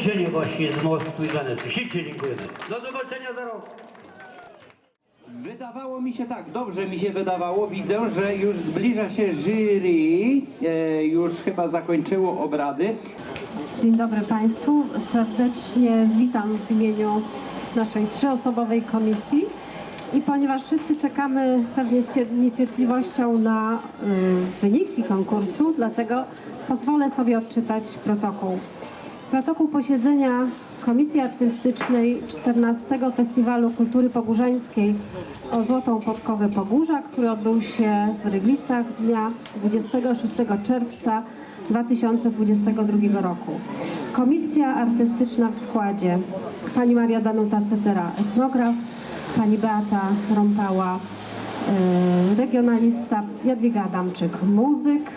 dokończenia właśnie z mostu i Zanety. Ślicznie dziękujemy. Do zobaczenia za rok. Wydawało mi się tak, dobrze mi się wydawało. Widzę, że już zbliża się jury, e, już chyba zakończyło obrady. Dzień dobry Państwu. Serdecznie witam w imieniu naszej trzyosobowej komisji. I ponieważ wszyscy czekamy pewnie z cie- niecierpliwością na y, wyniki konkursu, dlatego pozwolę sobie odczytać protokół. Protokół posiedzenia Komisji Artystycznej 14 Festiwalu Kultury Pogórzańskiej o Złotą Podkowę Pogórza, który odbył się w Ryglicach dnia 26 czerwca 2022 roku. Komisja artystyczna w składzie. Pani Maria Danuta Cetera, etnograf, pani Beata Rąpała, y, regionalista, Jadwiga Adamczyk, muzyk,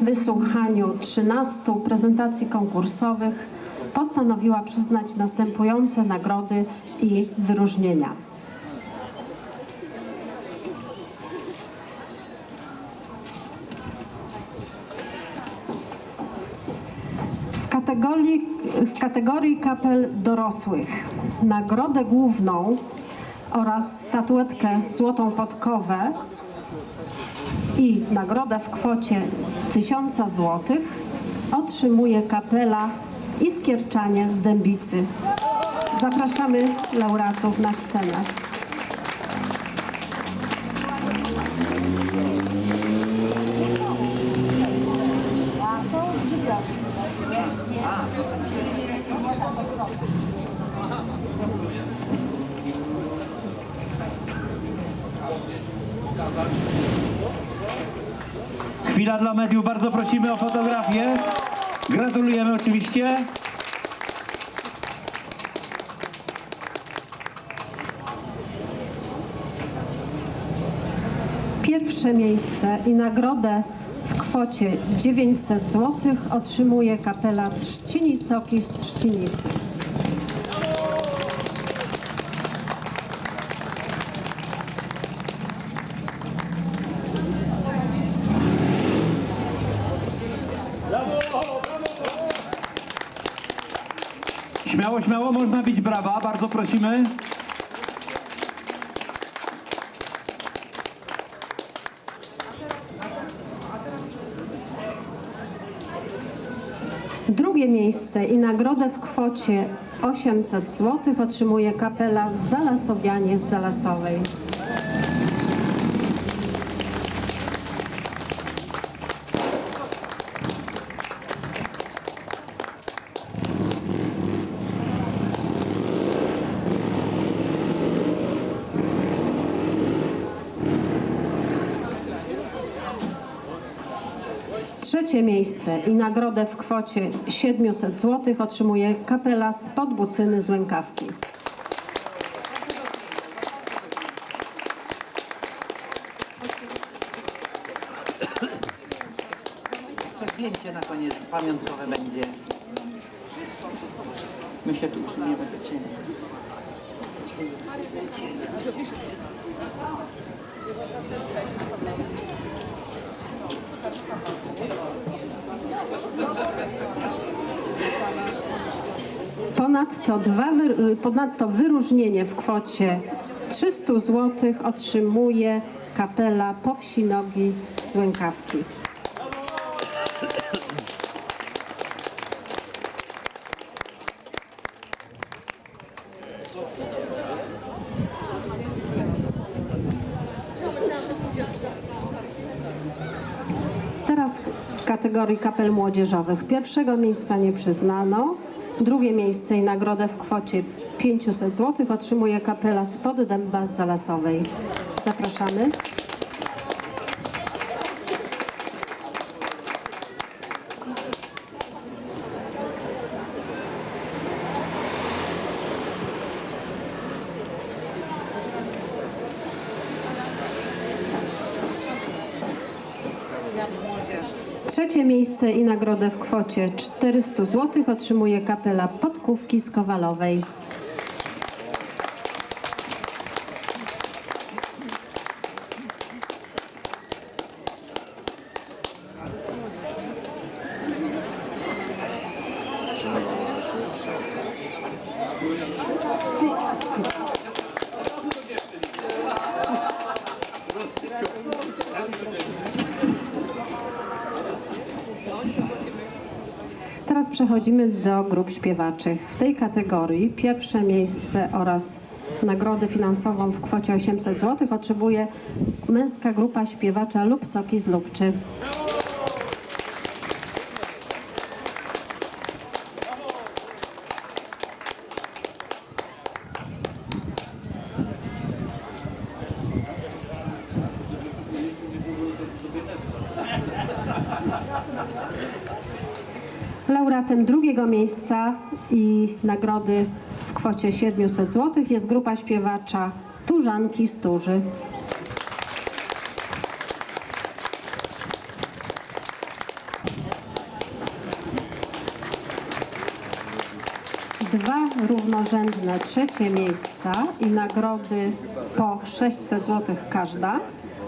wysłuchaniu 13 prezentacji konkursowych postanowiła przyznać następujące nagrody i wyróżnienia. W kategorii, w kategorii kapel dorosłych nagrodę główną oraz statuetkę Złotą Podkowę i nagrodę w kwocie 1000 zł otrzymuje kapela Iskierczanie z Dębicy. Zapraszamy laureatów na scenę. Chwila dla mediów, bardzo prosimy o fotografię. Gratulujemy oczywiście. Pierwsze miejsce i nagrodę w kwocie 900 zł otrzymuje kapela Trzcinicoki z Trzcinicy. Śmiało, śmiało, można bić brawa, bardzo prosimy. Drugie miejsce i nagrodę w kwocie 800 zł otrzymuje kapela Zalasowianie z Zalasowej. Trzecie miejsce i nagrodę w kwocie 700 zł otrzymuje kapela z Podbucyny z Łękawki. Jeszcze zdjęcie na koniec pamiątkowe będzie. My się tu nie będę cieni. Ponadto, dwa, wy- ponadto wyróżnienie w kwocie 300 zł otrzymuje kapela Powsinogi z Łękawki. Teraz w kategorii kapel młodzieżowych. Pierwszego miejsca nie przyznano. Drugie miejsce i nagrodę w kwocie 500 zł otrzymuje kapela spod dęba z Zalasowej. Zapraszamy. Trzecie miejsce i nagrodę w kwocie 400 zł otrzymuje kapela Podkówki z Kowalowej. Teraz przechodzimy do grup śpiewaczych. W tej kategorii pierwsze miejsce oraz nagrodę finansową w kwocie 800 zł otrzymuje męska grupa śpiewacza Lubcoki z Lubczy. Laureatem drugiego miejsca i nagrody w kwocie 700 zł jest grupa śpiewacza Turzanki Sturzy. Dwa równorzędne trzecie miejsca i nagrody po 600 zł każda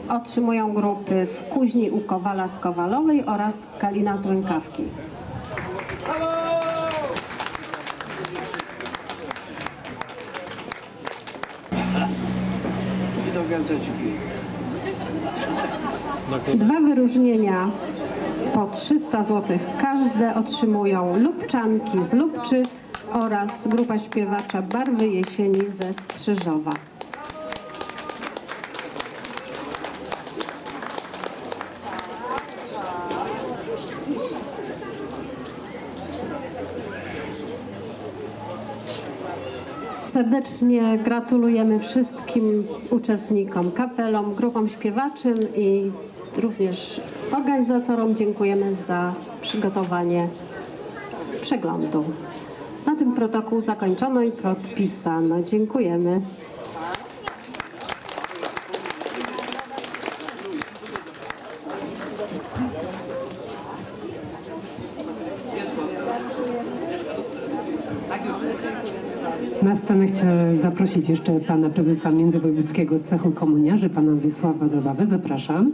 otrzymują grupy w Kuźni u Kowala z Kowalowej oraz Kalina z Łękawki. Dwa wyróżnienia po 300 zł każde otrzymują Lubczanki z Lubczy oraz grupa śpiewacza Barwy Jesieni ze Strzyżowa. Serdecznie gratulujemy wszystkim uczestnikom, kapelom, grupom śpiewaczym i również organizatorom dziękujemy za przygotowanie przeglądu. Na tym protokół zakończono i podpisano. Dziękujemy. Chcę zaprosić jeszcze pana prezesa Międzywojewódzkiego Cechu Komuniarzy, pana Wiesława Zabawę. Zapraszam.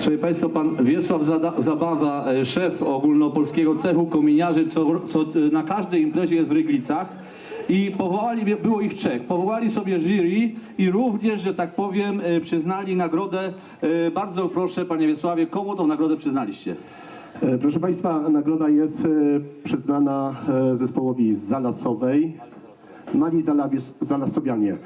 Szanowni Państwo, pan Wiesław Zabawa, e, szef ogólnopolskiego cechu kominiarzy, co, co e, na każdej imprezie jest w Ryglicach. i powołali, było ich trzech, powołali sobie jury i również, że tak powiem, e, przyznali nagrodę. Bardzo proszę, panie Wiesławie, komu tą nagrodę przyznaliście? E, Proszę Państwa, nagroda jest e, przyznana e, zespołowi Zalasowej, Mali Zalasowianie.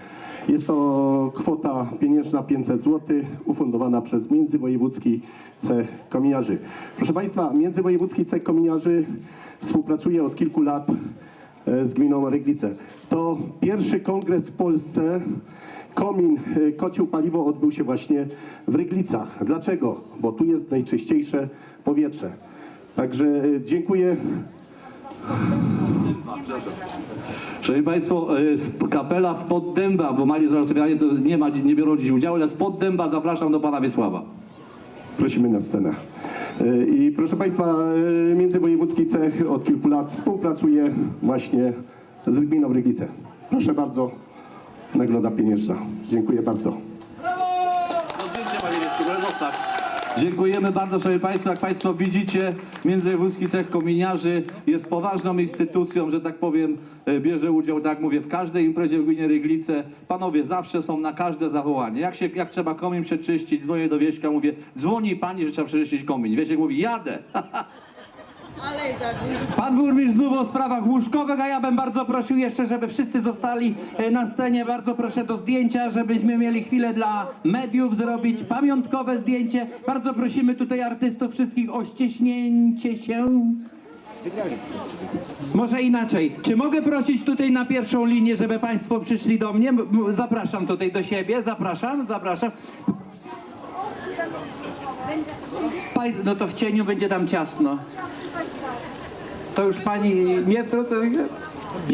Jest to kwota pieniężna 500 zł, ufundowana przez Międzywojewódzki Cech Kominiarzy. Proszę Państwa, Międzywojewódzki Cech Kominiarzy współpracuje od kilku lat z gminą Ryglice. To pierwszy kongres w Polsce Komin, e, kocioł paliwo odbył się właśnie w Ryglicach. Dlaczego? Bo tu jest najczyściejsze powietrze. Także e, dziękuję. Szanowni Państwo, sp- kapela spod dęba, bo mali zarozmawianie to nie, ma, nie biorą dziś udziału, ale spod dęba zapraszam do pana Wiesława. Prosimy na scenę. I proszę Państwa, Międzywojewódzki Cech od kilku lat współpracuje właśnie z gminą Ryglice. Proszę bardzo, nagroda pieniężna. Dziękuję bardzo. Panie zostać. Dziękujemy bardzo, szanowni państwo. Jak państwo widzicie, Międzyjewódzki Cech Kominiarzy jest poważną instytucją, że tak powiem, e, bierze udział, tak jak mówię, w każdej imprezie w gminie Ryglice. Panowie zawsze są na każde zawołanie. Jak, się, jak trzeba komin przeczyścić, dzwonię do Wieśka, mówię, dzwoni pani, że trzeba przeczyścić komin. Wiesiek mówi, jadę. Pan burmistrz znów o sprawach łóżkowych, a ja bym bardzo prosił jeszcze, żeby wszyscy zostali e, na scenie. Bardzo proszę do zdjęcia, żebyśmy mieli chwilę dla mediów zrobić pamiątkowe zdjęcie. Bardzo prosimy tutaj artystów wszystkich o ścieśnięcie się. Może inaczej. Czy mogę prosić tutaj na pierwszą linię, żeby Państwo przyszli do mnie? Zapraszam tutaj do siebie. Zapraszam, zapraszam. No to w cieniu będzie tam ciasno. To już pani nie wtrąca.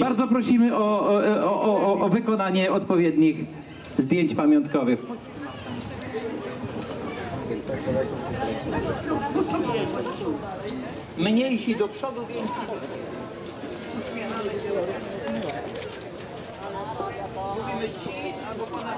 Bardzo prosimy o, o, o, o, wykonanie odpowiednich zdjęć pamiątkowych. Mniejsi do przodu, więksi do. Mówimy ci albo pana